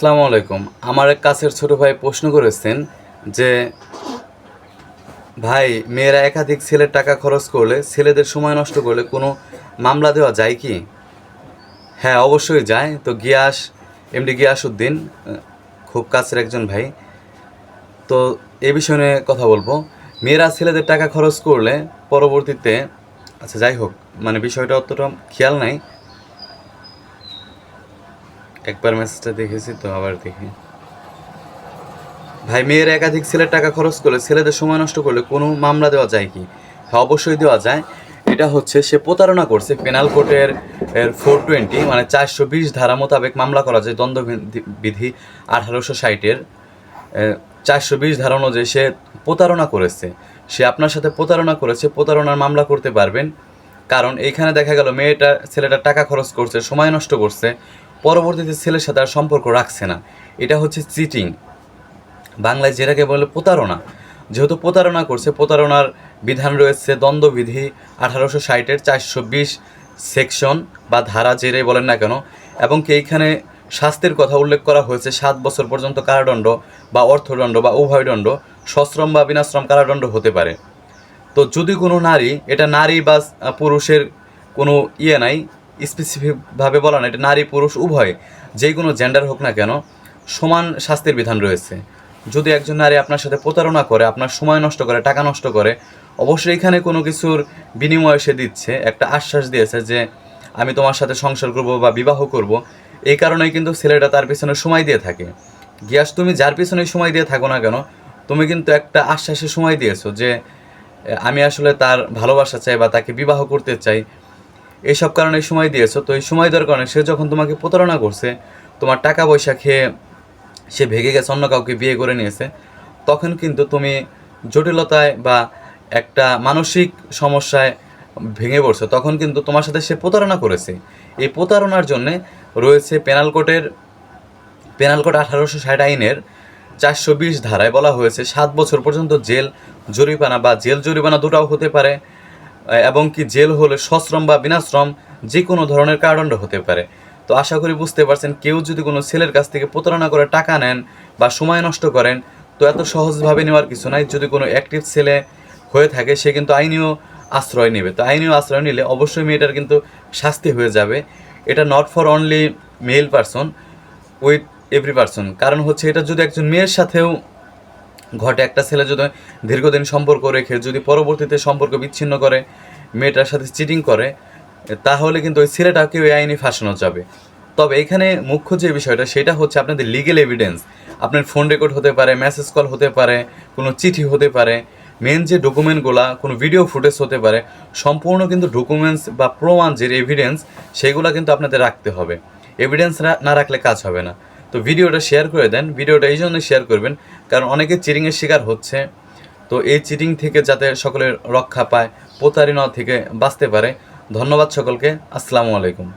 আসসালামু আলাইকুম। আমার এক কাছের ছোট ভাই প্রশ্ন করেছেন যে ভাই মেয়েরা একাধিক ছেলের টাকা খরচ করলে ছেলেদের সময় নষ্ট করলে কোনো মামলা দেওয়া যায় কি? হ্যাঁ অবশ্যই যায়। তো গিয়াস এমডি গিয়াসউদ্দিন আহ, খুব কাছের একজন ভাই। তো এ বিষয় নিয়ে কথা বলব। মেয়েরা ছেলেদের টাকা খরচ করলে পরবর্তীতে আচ্ছা যাই হোক মানে বিষয়টা অতটা খেয়াল নাই। একবার মেসেজটা দেখেছি, তো আবার দেখি। ভাই, মেয়েরা একাধিক ছেলের টাকা খরচ করলে ছেলেদের সময় নষ্ট করলে কোনো মামলা দেওয়া যায় কি? হ্যাঁ অবশ্যই দেওয়া যায়। এটা হচ্ছে, সে প্রতারণা করছে পেনাল কোর্টের এর ফোর টোয়েন্টি মানে চারশো বিশ ধারা মোতাবেক মামলা করা যায় দ্বন্দ্ব বিধি- বিধি আঠারোশো ষাটের চারশো বিশ ধারা অনুযায়ী সে প্রতারণা করেছে। সে আপনার সাথে প্রতারণা করেছে, প্রতারণার মামলা করতে পারবেন। কারণ এইখানে দেখা গেল, মেয়েটা, ছেলেটা টাকা খরচ করছে, সময় নষ্ট করছে। পরবর্তীতে ছেলের সাথে আর সম্পর্ক রাখছে না। এটা হচ্ছে চিটিং বাংলায় যেটাকে বলে প্রতারণা। যেহেতু প্রতারণা করছে, প্রতারণার বিধান রয়েছে দ্বন্দ্ববিধি আঠারোশো ষাটের চারশো বিশ সেকশন বা ধারা যেটাই বলেন না কেন, এবং কি এইখানে শাস্তির কথা উল্লেখ করা হয়েছে, সাত বছর পর্যন্ত কারাদণ্ড বা অর্থদণ্ড বা উভয়দণ্ড সশ্রম বা বিনাশ্রম কারাদণ্ড হতে পারে। তো যদি কোনো নারী, এটা নারী বা পুরুষের কোনো ইয়ে নাই স্পেসিফিকভাবে বলা না, এটা নারী, পুরুষ, উভয়, যে কোনো জেন্ডার হোক না কেন, সমান শাস্তির বিধান রয়েছে। যদি একজন নারী আপনার সাথে প্রতারণা করে, আপনার সময় নষ্ট করে, টাকা নষ্ট করে, অবশ্যই এখানে কোনো কিছুর বিনিময়ে সে দিচ্ছে। একটা আশ্বাস দিয়েছে যে, আমি তোমার সাথে সংসার করব বা বিবাহ করব। এই কারণেই কিন্তু ছেলেটা তার পিছনে সময় দিয়ে থাকে। গিয়াস, তুমি যার পিছনে সময় দিয়ে থাকো না কেন, তুমি কিন্তু একটা আশ্বাসের সময় দিয়েছ যে, আমি আসলে তার ভালোবাসা চাই বা তাকে বিবাহ করতে চাই। এইসব কারণে সময় দিয়েছ। তো এই সময় দেওয়ার কারণে সে যখন তোমাকে প্রতারণা করছে, তোমার টাকা পয়সা খেয়ে সে ভেগে গেছে, অন্য কাউকে বিয়ে করে নিয়েছে, তখন কিন্তু তুমি জটিলতায় বা একটা মানসিক সমস্যায় ভেঙে পড়ছো। তখন কিন্তু তোমার সাথে সে প্রতারণা করেছে। এই প্রতারণার জন্যে রয়েছে পেনাল কোর্টের পেনাল কোড আঠারোশো ষাট আইনের চারশো বিশ ধারায় বলা হয়েছে, সাত বছর পর্যন্ত জেল, জরিমানা বা জেল জরিমানা দুটাও হতে পারে। এবং কি জেল হলে সশ্রম বা বিনাশ্রম যে কোনো ধরনের কারাদণ্ড হতে পারে। তো আশা করি বুঝতে পারছেন, কেউ যদি কোনো ছেলের কাছ থেকে প্রতারণা করে টাকা নেন বা সময় নষ্ট করেন, তো এত সহজভাবে নেওয়ার কিছু নাই। যদি কোনো অ্যাক্টিভ ছেলে হয়ে থাকে, সে কিন্তু আইনীয় আশ্রয় নেবে। তো আইনীয় আশ্রয় নিলে অবশ্যই মেয়েটার কিন্তু শাস্তি হয়ে যাবে। এটা not for only male person with every person কারণ হচ্ছে এটা যদি একজন মেয়ের সাথেও ঘটে একটা ছেলে যদি দীর্ঘদিন সম্পর্ক রেখে যদি পরবর্তীতে সম্পর্ক বিচ্ছিন্ন করে, মেয়েটার সাথে চিটিং করে, তাহলে কিন্তু ওই ছেলেটাকে ওই আইনে ফাঁসানো যাবে। তবে এখানে মুখ্য যে বিষয়টা, সেটা হচ্ছে আপনাদের লিগেল এভিডেন্স আপনার ফোন রেকর্ড হতে পারে মেসেজ কল হতে পারে, কোনো চিঠি হতে পারে মেন যে ডকুমেন্টগুলা কোনো ভিডিও ফুটেজ হতে পারে, সম্পূর্ণ কিন্তু ডকুমেন্টস বা প্রমাণ যে এভিডেন্স সেগুলো কিন্তু আপনাদের রাখতে হবে। এভিডেন্স না রাখলে কাজ হবে না। তো ভিডিওটা শেয়ার করে দেন। ভিডিওটা এই জন্য শেয়ার করবেন কারণ অনেকে চিরিংয়ের শিকার হচ্ছে। তো এই চিটিং থেকে যাতে সকলের রক্ষা পায়, প্রতারণা থেকে বাঁচতে পারে। ধন্যবাদ সকলকে। আসসালামু আলাইকুম।